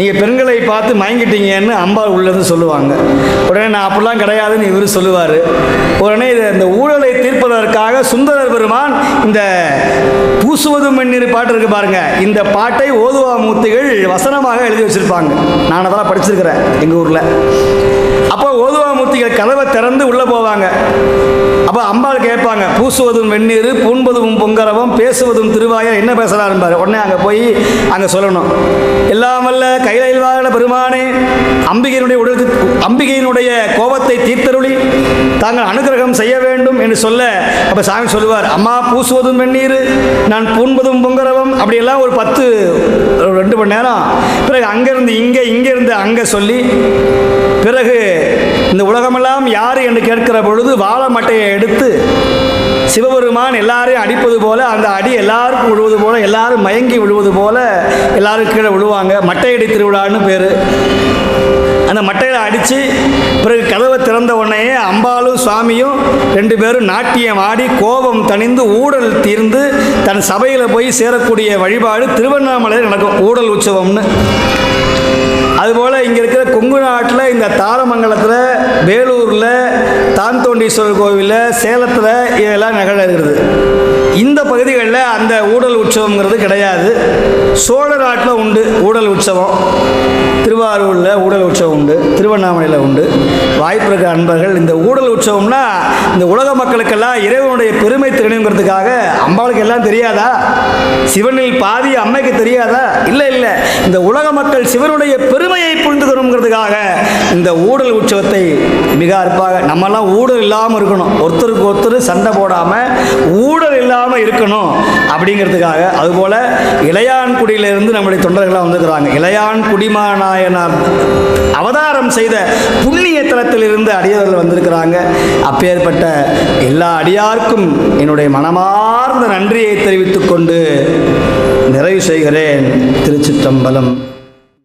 நீங்கள் பெண்களை பார்த்து மயங்கிட்டீங்கன்னு அம்பாள் உள்ளது சொல்லுவாங்க. உடனே நான் அப்படிலாம் கிடையாதுன்னு இவர் சொல்லுவார். உடனே இது இந்த ஊழலை தீர்ப்பதற்காக சுந்தரர் பெருமான் இந்த பூசுவதும் மண்ணீர் பாட்டு இருக்கு பாருங்க. இந்த பாட்டை ஓதுவா மூர்த்திகள் வசனமாக எழுதி வச்சிருப்பாங்க. நான் அதெல்லாம் படிச்சிருக்கிறேன் எங்கள் ஊரில். அப்போ ஓதுவா மூர்த்திகள் கதவை திறந்து உள்ளே போவாங்க. அப்போ அம்பாள் கேட்பாங்க பூசுவதும் வெந்நீர் பூண்பதும் பொங்கரவம் பேசுவதும் திருவாயர் என்ன பேசுகிறாருப்பாரு உடனே அங்கே போய் அங்கே சொல்லணும். எல்லாம் வல்ல கைலையில் வாழ பெருமானே அம்பிகையினுடைய உடல் அம்பிகையினுடைய கோபத்தை தீர்த்தருளி தாங்கள் அனுகிரகம் செய்ய வேண்டும் என்று சொல்ல அப்போ சாமி சொல்லுவார் அம்மா பூசுவதும் வெந்நீர் நான் பூண்பதும் பொங்கரவம் அப்படியெல்லாம் ஒரு பத்து ரெண்டு மணி நேரம். பிறகு அங்கேருந்து இங்கே இங்கேருந்து அங்கே சொல்லி பிறகு இந்த உலகமெல்லாம் யார் என்று கேட்கிற பொழுது வாழை மட்டையை எடுத்து சிவபெருமான் எல்லாரையும் அடிப்பது போல அந்த அடி எல்லாருக்கும் விழுவது போல எல்லாரும் மயங்கி விழுவது போல எல்லாரும் கீழே விழுவாங்க. மட்டையடி திருவிழான்னு பேர். அந்த மட்டையில் அடித்து பிறகு கதவை திறந்த உடனே அம்பாளும் சுவாமியும் ரெண்டு பேரும் நாட்டியம் ஆடி கோபம் தணிந்து ஊடல் தீர்ந்து தன் சபையில் போய் சேரக்கூடிய வழிபாடு திருவண்ணாமலையில் நடக்கும் ஊடல் உற்சவம்னு. அதுபோல் இங்கே இருக்கிற கொங்கு நாட்டில் இந்த தாரமங்கலத்தில் வேலூரில் தான்தோண்டீஸ்வரர் கோவிலில் சேலத்தில் இதெல்லாம் நிகழ இந்த பகுதிகளில் அந்த ஊடல் உற்சவங்கிறது கிடையாது. சோழ நாட்டில் உண்டு ஊடல் உற்சவம். திருவாரூரில் ஊடல் உற்சவம் உண்டு திருவண்ணாமலையில் உண்டு. வாய்ப்பு இருக்க அன்பர்கள் இந்த ஊடல் உற்சவம்னா இந்த உலக மக்களுக்கெல்லாம் இறைவனுடைய பெருமை தெரியணுங்கிறதுக்காக அம்பாளுக்கு எல்லாம் தெரியாதா? சிவனில் பாதி அம்மைக்கு தெரியாதா? இல்லை இல்லை. இந்த உலக மக்கள் சிவனுடைய பெருமையை புரிந்து கொள்ளுங்கிறதுக்காக இந்த ஊடல் உற்சவத்தை மிக அற்பாக நம்மெல்லாம் ஊடல் இல்லாமல் இருக்கணும். ஒருத்தருக்கு ஒருத்தர் சண்டை போடாமல் ஊடல் இல்லாமல் இருக்கணும் அப்படிங்கிறதுக்காக அதுபோல் இளையான்குடியிலிருந்து நம்முடைய தொண்டர்களாக வந்துக்கிறாங்க இளையான் குடிமாநாயனார் அவதாரம் செய்த புண்ணிய தலத்திலிருந்து அடியவர்கள் வந்திருக்கிறாங்க. அப்பேற்பட்ட எல்லா அடியார்க்கும் என்னுடைய மனமார்ந்த நன்றியை தெரிவித்துக்கொண்டு நிறைவு செய்கிறேன். திருச்சிற்றம்பலம்.